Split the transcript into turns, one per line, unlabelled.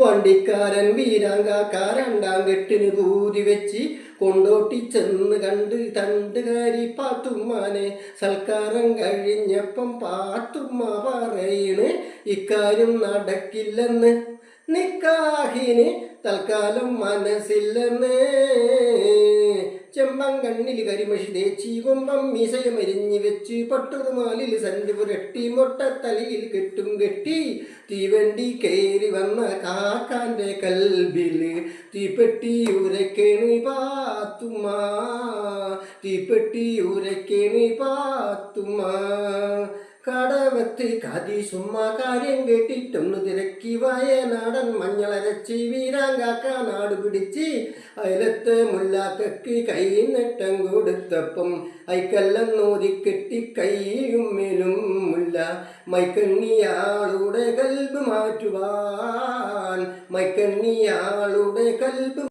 വണ്ടിക്കാരൻ വീരാങ്കാക്കാരണ്ടാം കെട്ടിന് കൂതി വെച്ച് കൊണ്ടോട്ടി ചെന്ന് കണ്ട് തണ്ടുകാരി പാത്തുമ്മാനെ സൽക്കാരം കഴിഞ്ഞപ്പം പാത്തുമ്മ പറയണ് ഇക്കാര്യം നടക്കില്ലെന്ന് നിക്കാഹിന് തൽക്കാലം മനസ്സില്ലെന്ന്. ചെമ്പം കണ്ണിൽ കരിമഷി തേച്ചി കൊമ്പം മീശയമരിഞ്ഞ് വെച്ച് പട്ടുറുമാലിൽ സന്ധി പുരട്ടി മുട്ടത്തലിയിൽ കെട്ടും കെട്ടി. തീവണ്ടി കയറി വന്ന കാക്കാന്റെ കൽബിൽ തീപ്പെട്ടി ഉരക്കേണി പാത്തുമ്മ. തീപ്പെട്ടി ഉരക്കേണി പാത്തുമ്മ. കടവത്ത് കാതി സുമ്മ കാര്യം കേട്ടിട്ടൊന്ന് തിരക്കി വയനാടൻ മഞ്ഞളരച്ചി വീരാങ്കാക്ക നാട് പിടിച്ച് അയലത്തെ മുല്ലാക്കക്ക് കൈ നെട്ടം കൊടുത്തപ്പം ഐക്കെല്ലാം നോതി കെട്ടി മേലും മുല്ല മൈക്കണ്ണിയാളുടെ കൽബ് മാറ്റുവാൻ മൈക്കണ്ണിയാളുടെ കൽബ്